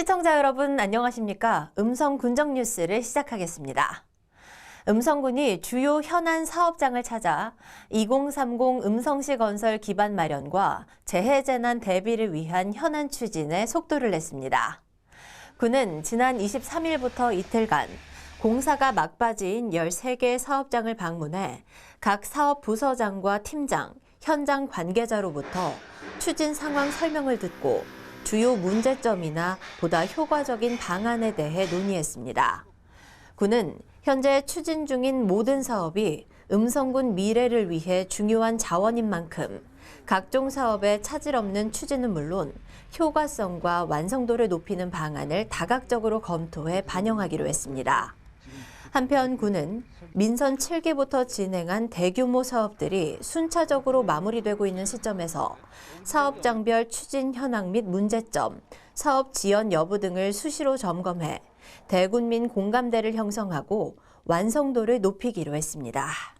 시청자 여러분 안녕하십니까? 음성 군정 뉴스를 시작하겠습니다. 음성군이 주요 현안 사업장을 찾아 2030 음성시 건설 기반 마련과 재해재난 대비를 위한 현안 추진에 속도를 냈습니다. 군은 지난 23일부터 이틀간 공사가 막바지인 13개의 사업장을 방문해 각 사업 부서장과 팀장, 현장 관계자로부터 추진 상황 설명을 듣고 주요 문제점이나 보다 효과적인 방안에 대해 논의했습니다. 군은 현재 추진 중인 모든 사업이 음성군 미래를 위해 중요한 자원인 만큼 각종 사업의 차질 없는 추진은 물론 효과성과 완성도를 높이는 방안을 다각적으로 검토해 반영하기로 했습니다. 한편 군은 민선 7기부터 진행한 대규모 사업들이 순차적으로 마무리되고 있는 시점에서 사업장별 추진 현황 및 문제점, 사업 지연 여부 등을 수시로 점검해 대군민 공감대를 형성하고 완성도를 높이기로 했습니다.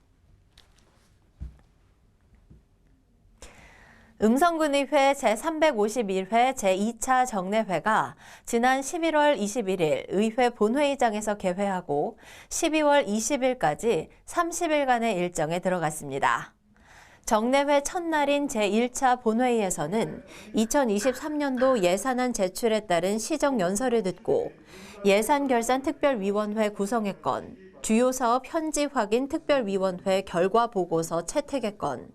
음성군의회 제351회 제2차 정례회가 지난 11월 21일 의회 본회의장에서 개회하고 12월 20일까지 30일간의 일정에 들어갔습니다. 정례회 첫날인 제1차 본회의에서는 2023년도 예산안 제출에 따른 시정 연설을 듣고 예산결산특별위원회 구성의 건, 주요 사업 현지 확인 특별위원회 결과 보고서 채택의 건,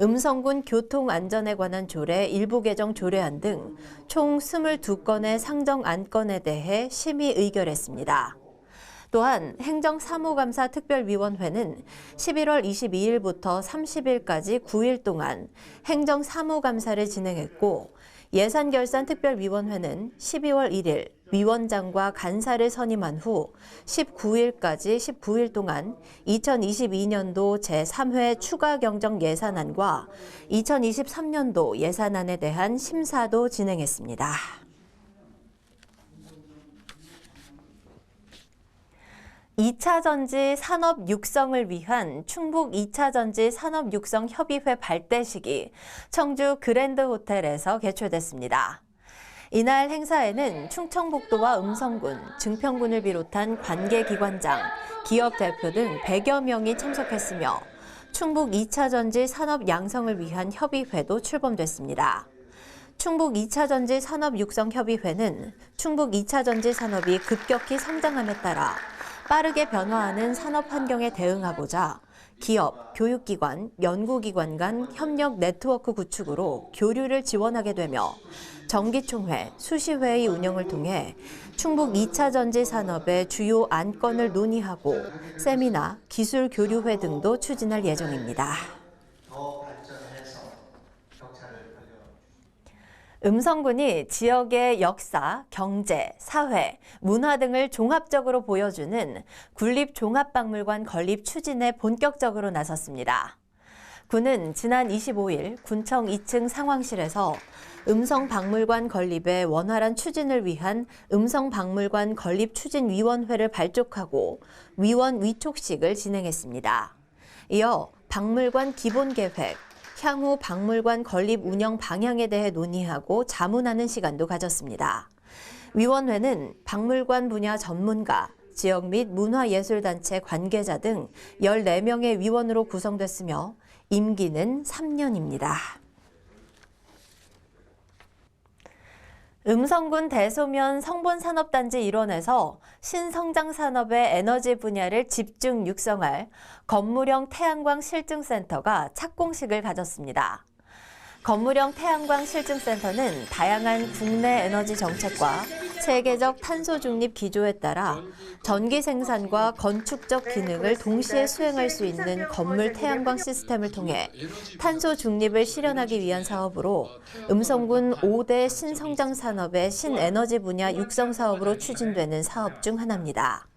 음성군 교통안전에 관한 조례 일부 개정 조례안 등 총 22건의 상정 안건에 대해 심의 의결했습니다. 또한 행정사무감사 특별위원회는 11월 22일부터 30일까지 9일 동안 행정사무감사를 진행했고 예산결산특별위원회는 12월 1일 위원장과 간사를 선임한 후 19일까지 19일 동안 2022년도 제3회 추가 경정 예산안과 2023년도 예산안에 대한 심사도 진행했습니다. 이차 전지 산업 육성을 위한 충북 이차 전지 산업 육성 협의회 발대식이 청주 그랜드 호텔에서 개최됐습니다. 이날 행사에는 충청북도와 음성군, 증평군을 비롯한 관계기관장, 기업 대표 등 100여 명이 참석했으며 충북 2차 전지 산업 양성을 위한 협의회도 출범됐습니다. 충북 2차 전지 산업 육성 협의회는 충북 2차 전지 산업이 급격히 성장함에 따라 빠르게 변화하는 산업 환경에 대응하고자 기업, 교육기관, 연구기관 간 협력 네트워크 구축으로 교류를 지원하게 되며 정기총회, 수시회의 운영을 통해 충북 2차 전지 산업의 주요 안건을 논의하고 세미나, 기술 교류회 등도 추진할 예정입니다. 더 발전해서 경찰을 활용. 음성군이 지역의 역사, 경제, 사회, 문화 등을 종합적으로 보여주는 군립종합박물관 건립 추진에 본격적으로 나섰습니다. 군은 지난 25일 군청 2층 상황실에서 음성박물관 건립의 원활한 추진을 위한 음성박물관 건립 추진위원회를 발족하고 위원 위촉식을 진행했습니다. 이어 박물관 기본계획, 향후 박물관 건립 운영 방향에 대해 논의하고 자문하는 시간도 가졌습니다. 위원회는 박물관 분야 전문가, 지역 및 문화예술단체 관계자 등 14명의 위원으로 구성됐으며 임기는 3년입니다. 음성군 대소면 성본산업단지 일원에서 신성장 산업의 에너지 분야를 집중 육성할 건물형 태양광 실증센터가 착공식을 가졌습니다. 건물형 태양광 실증센터는 다양한 국내 에너지 정책과 세계적 탄소 중립 기조에 따라 전기 생산과 건축적 기능을 동시에 수행할 수 있는 건물 태양광 시스템을 통해 탄소 중립을 실현하기 위한 사업으로 음성군 5대 신성장 산업의 신에너지 분야 육성 사업으로 추진되는 사업 중 하나입니다.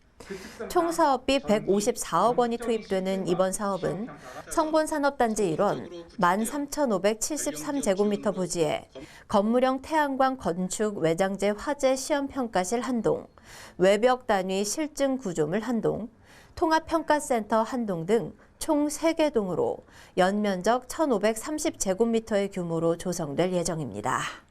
총 사업비 154억 원이 투입되는 이번 사업은 성본산업단지 일원 13,573제곱미터 부지에 건물형 태양광 건축 외장재 화재 시험평가실 한 동, 외벽 단위 실증 구조물 한 동, 통합평가센터 한 동 등 총 3개 동으로 연면적 1,530제곱미터의 규모로 조성될 예정입니다.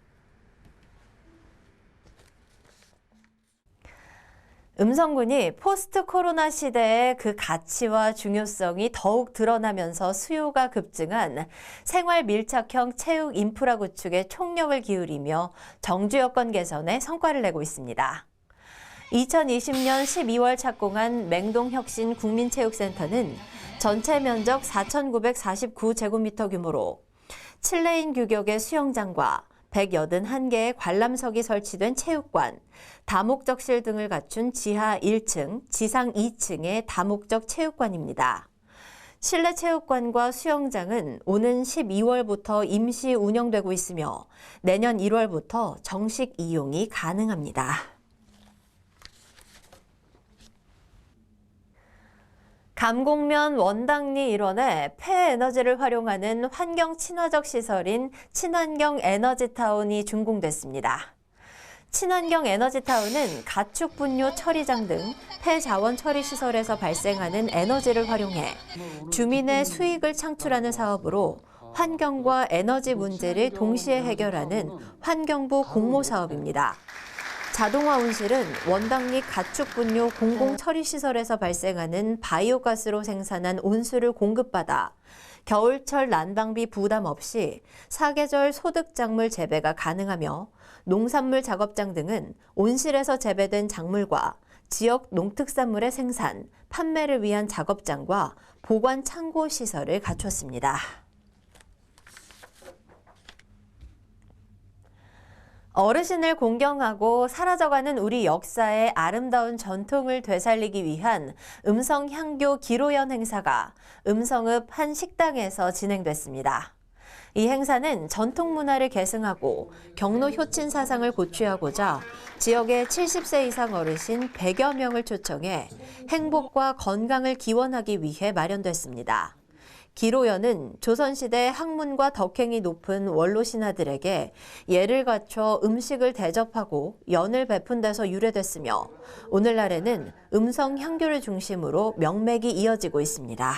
음성군이 포스트 코로나 시대의 그 가치와 중요성이 더욱 드러나면서 수요가 급증한 생활 밀착형 체육 인프라 구축에 총력을 기울이며 정주 여건 개선에 성과를 내고 있습니다. 2020년 12월 착공한 맹동혁신 국민체육센터는 전체 면적 4,949제곱미터 규모로 7레인 규격의 수영장과 181개의 관람석이 설치된 체육관, 다목적실 등을 갖춘 지하 1층, 지상 2층의 다목적 체육관입니다. 실내 체육관과 수영장은 오는 12월부터 임시 운영되고 있으며 내년 1월부터 정식 이용이 가능합니다. 감곡면 원당리 일원에 폐에너지를 활용하는 환경 친화적 시설인 친환경 에너지타운이 준공됐습니다. 친환경 에너지타운은 가축 분뇨 처리장 등 폐자원 처리 시설에서 발생하는 에너지를 활용해 주민의 수익을 창출하는 사업으로 환경과 에너지 문제를 동시에 해결하는 환경부 공모 사업입니다. 자동화 온실은 원당리 가축 분뇨 공공 처리 시설에서 발생하는 바이오가스로 생산한 온수를 공급받아 겨울철 난방비 부담 없이 사계절 소득 작물 재배가 가능하며 농산물 작업장 등은 온실에서 재배된 작물과 지역 농특산물의 생산, 판매를 위한 작업장과 보관 창고 시설을 갖췄습니다. 어르신을 공경하고 사라져가는 우리 역사의 아름다운 전통을 되살리기 위한 음성 향교 기로연 행사가 음성읍 한 식당에서 진행됐습니다. 이 행사는 전통 문화를 계승하고 경로 효친 사상을 고취하고자 지역의 70세 이상 어르신 100여 명을 초청해 행복과 건강을 기원하기 위해 마련됐습니다. 기로연은 조선시대 학문과 덕행이 높은 원로 신하들에게 예를 갖춰 음식을 대접하고 연을 베푼 데서 유래됐으며 오늘날에는 음성 향교를 중심으로 명맥이 이어지고 있습니다.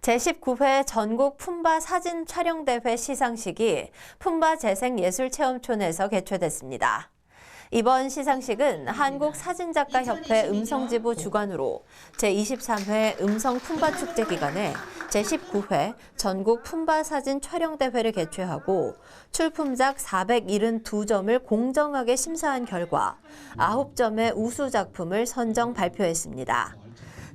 제19회 전국 품바 사진 촬영대회 시상식이 품바 재생예술체험촌에서 개최됐습니다. 이번 시상식은 한국사진작가협회 음성지부 주관으로 제23회 음성 품바 축제 기간에 제19회 전국 품바 사진 촬영대회를 개최하고 출품작 472점을 공정하게 심사한 결과 9점의 우수 작품을 선정 발표했습니다.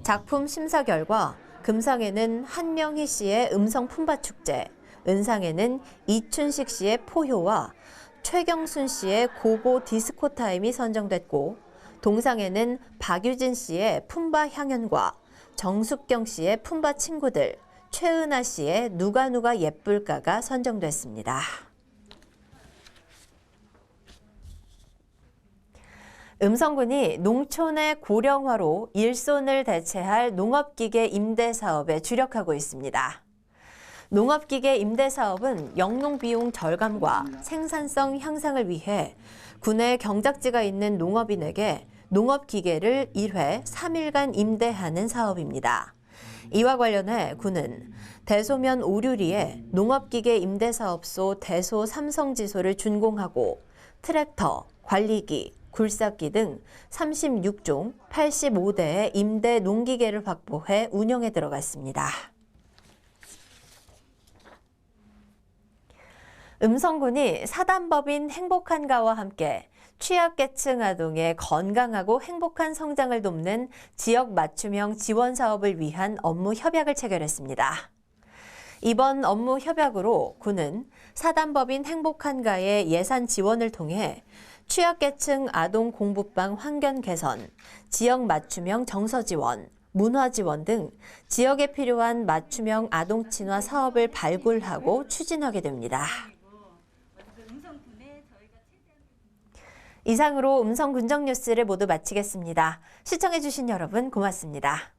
작품 심사 결과 금상에는 한명희 씨의 음성 품바 축제, 은상에는 이춘식 씨의 포효와 최경순 씨의 고고 디스코 타임이 선정됐고 동상에는 박유진 씨의 품바 향연과 정숙경 씨의 품바 친구들, 최은아 씨의 누가 누가 예쁠까가 선정됐습니다. 음성군이 농촌의 고령화로 일손을 대체할 농업기계 임대 사업에 주력하고 있습니다. 농업기계 임대 사업은 영농 비용 절감과 생산성 향상을 위해 군의 경작지가 있는 농업인에게 농업기계를 1회 3일간 임대하는 사업입니다. 이와 관련해 군은 대소면 오류리에 농업기계 임대사업소 대소 삼성지소를 준공하고 트랙터, 관리기, 굴삭기 등 36종 85대의 임대 농기계를 확보해 운영에 들어갔습니다. 음성군이 사단법인 행복한가와 함께 취약계층 아동의 건강하고 행복한 성장을 돕는 지역 맞춤형 지원 사업을 위한 업무 협약을 체결했습니다. 이번 업무 협약으로 군은 사단법인 행복한가의 예산 지원을 통해 취약계층 아동 공부방 환경 개선, 지역 맞춤형 정서 지원, 문화 지원 등 지역에 필요한 맞춤형 아동 친화 사업을 발굴하고 추진하게 됩니다. 이상으로 음성 군정 뉴스를 모두 마치겠습니다. 시청해주신 여러분 고맙습니다.